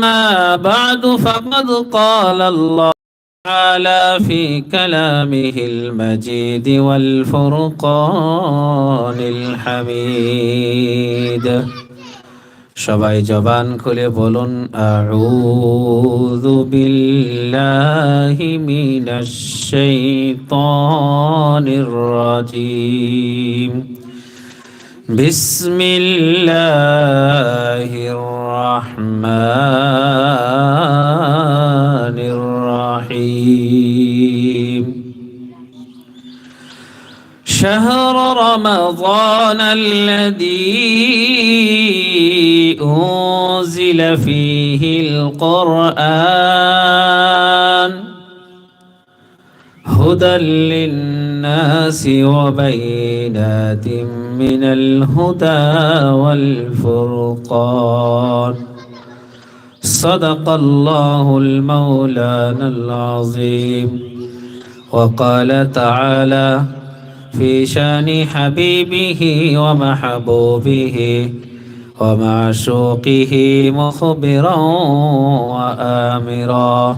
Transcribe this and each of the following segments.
أما بعد فقد قال الله تعالى في كلامه المجيد والفرقان الحميد সবাই জবান খুলে বলুন আউযু বিল্লাহি মিনাশ শাইতানির রাজিম بسم الله الرحمن الرحيم. شهر رمضان الذي أنزل فيه القرآن هدى للناس وبينات من الهدى والفرقان. صدق الله المولانا العظيم. وقال تعالى في شان حبيبه ومحبوبه ومعشوقه مخبرا وآمرا.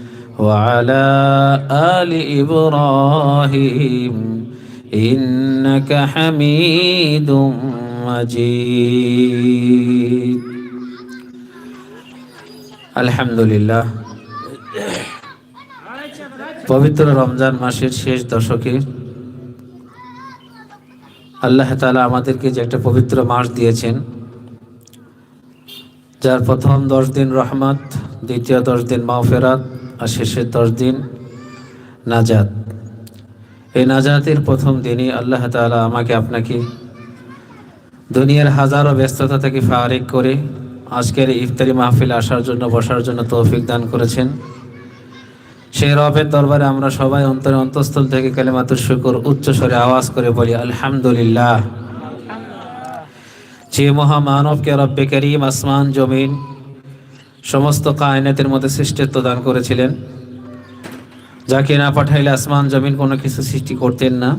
وعلى آل إبراهيم إنك حميد مجيد الحمد لله পবিত্র রমজান মাসের শেষ দশকে আল্লাহ তালা আমাদেরকে যে একটা পবিত্র মাস দিয়েছেন যার প্রথম দশ দিন রহমত দ্বিতীয় দশ দিন মাফেরাত আর শেষের দশ দিন নাজাত। এই নাজাতের প্রথম দিনই আল্লাহ তালা আমাকে আপনাকে দুনিয়ার হাজারো ব্যস্ততা থেকে ফারিক করে আজকের ইফতারি মাহফিল আসার জন্য, বসার জন্য তৌফিক দান করেছেন। সেই রবের দরবারে আমরা সবাই অন্তরে অন্তঃস্থল থেকে কালেমাতুর শুকুর উচ্চস্বরে আওয়াজ করে বলি, আলহামদুলিল্লাহ। যে মহামানবকে রব্বে করিম আসমান, জমিন সমস্ত কায়নাতের মধ্যে শ্রেষ্ঠত্ব দান করেছিলেন। যাকে না পাঠাইলে আসমান, জমিন কোনো কিছু সৃষ্টি করতেন না।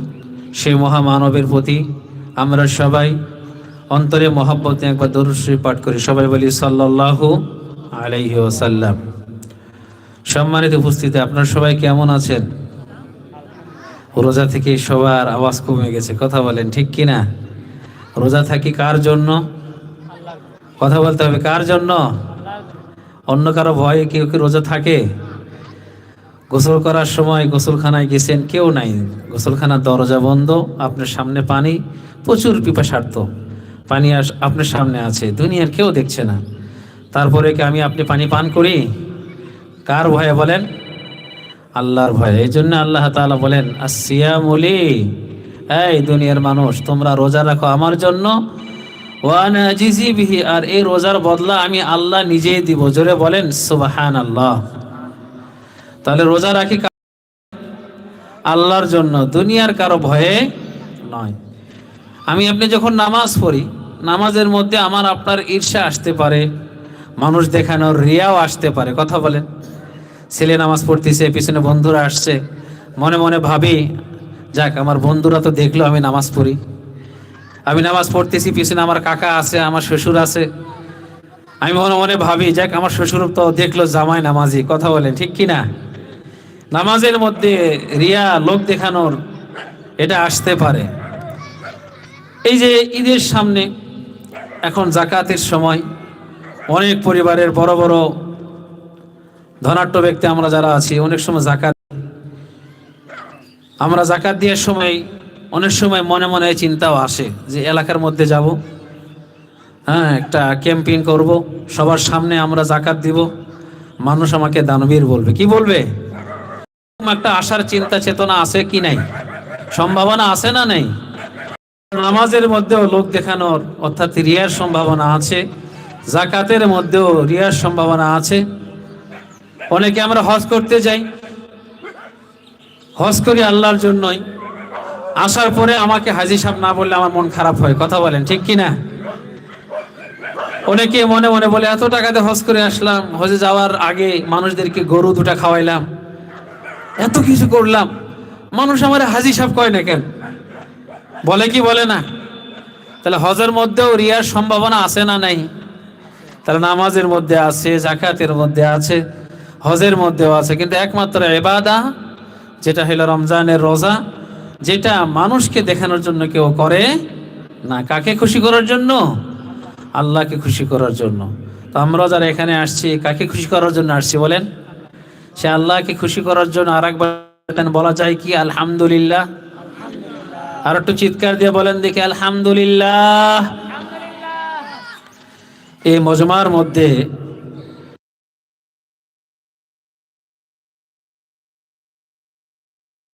সেই মহামানবের প্রতি আমরা সবাই অন্তরে মহাব্বত একবার দরুশ্রী পাঠ করি। সবাই বলি, সাল্লাল্লাহু আলাইহি ওসাল্লাম সম্মানিত উপস্থিতি, আপনার সবাই কেমন আছেন? রোজা থেকে সবার আওয়াজ কমে গেছে। কথা বলেন, ঠিক কিনা রোজা থাকি কার জন্য? কথা বলতে হবে কার জন্য? অন্য কারও ভয়ে কেউ কি রোজা থাকে? গোসল করার সময় গোসলখানায় গেছেন কেউ নাই। গোসলখানার দরজা বন্ধ, আপনার সামনে পানি, প্রচুর পিপাসার্থ। পানি আস- আপনার সামনে আছে, দুনিয়ার কেউ দেখছে না। তারপরে কি আমি আপনি পানি পান করি? কার ভয়ে বলেন? আল্লাহর ভয়ে। এই জন্য আল্লাহ তাআলা বলেন আসিয়ামুলি এই দুনিয়ার মানুষ, তোমরা রোজা রাখো আমার জন্য ওয়ানা জিজি বিহি, আর এই রোজার বদলা আমি আল্লাহ নিজেই দিব। জোরে বলেন সুবাহান আল্লাহ তাহলে রোজা রাখি আল্লাহর জন্য, দুনিয়ার কারও ভয়ে নয়। আমি আপনি যখন নামাজ পড়ি, নামাজের মধ্যে আমার আপনার ঈর্ষা আসতে পারে, মানুষ দেখানোর রিয়াও আসতে পারে। কথা বলেন, ছেলে নামাজ পড়তেছে, পিছনে বন্ধুরা আসছে, মনে মনে ভাবি, যাক, আমার বন্ধুরা তো দেখল আমি নামাজ পড়ি। আমি নামাজ পড়তেছি, পিছনে আমার কাকা আছে, আমার শ্বশুর আছে। আমি মনে মনে ভাবি, যাক, আমার শ্বশুর তো দেখল জামাই নামাজি, কথা বলেন ঠিক কি না? নামাজের মধ্যে রিয়া লোক দেখানোর এটা আসতে পারে। এই যে ঈদের সামনে এখন জাকাতের সময়, অনেক পরিবারের বড় বড় ধনাঢ্য ব্যক্তি আমরা যারা আছি, অনেক সময় জাকাত আমরা জাকাত দেওয়ার সময় অনেক সময় মনে মনে চিন্তাও আসে যে এলাকার মধ্যে যাব হ্যাঁ একটা ক্যাম্পেইন করব, সবার সামনে আমরা জাকাত দিব, মানুষ আমাকে দানবীর বলবে। কি বলবে? একটা আশার চিন্তা চেতনা আছে কি নাই? সম্ভাবনা আছে না নেই? নামাজের মধ্যেও লোক দেখানোর, অর্থাৎ রিয়ার সম্ভাবনা আছে, জাকাতের মধ্যেও রিয়ার সম্ভাবনা আছে। অনেকে আমরা হজ করতে যাই, হজ করি আল্লাহর জন্যই। আসার পরে আমাকে হাজি সাহেব না বললে আমার মন খারাপ হয়। কথা বলেন, ঠিক কি না অনেকে মনে মনে বলে, এত টাকাতে হজ করে আসলাম, হজে যাওয়ার আগে মানুষদেরকে গরু দুটা খাওয়াইলাম, এত কিছু করলাম। মানুষ আমার হাজি সাহেব কয় না কেন? বলে কি বলে না? তাহলে হজের মধ্যেও রিয়ার সম্ভাবনা আছে না নাই? তাহলে নামাজের মধ্যে আছে, জাকাতের মধ্যে আছে, হজের মধ্যেও আছে, কিন্তু একমাত্র এবাদা যেটা হলো রমজানের রোজা যেটা মানুষকে দেখানোর জন্য কেউ করে না, কাকে খুশি করার জন্য? আল্লাহকে খুশি করার জন্য। তো আমরা যারা এখানে আসছি, কাকে খুশি করার জন্য আসছি বলেন? সে আল্লাহকে খুশি করার জন্য আর একবার বলা যায় কি? আলহামদুলিল্লাহ। আর একটু চিৎকার দিয়ে বলেন দেখি, আলহামদুলিল্লাহ। এই মজমার মধ্যে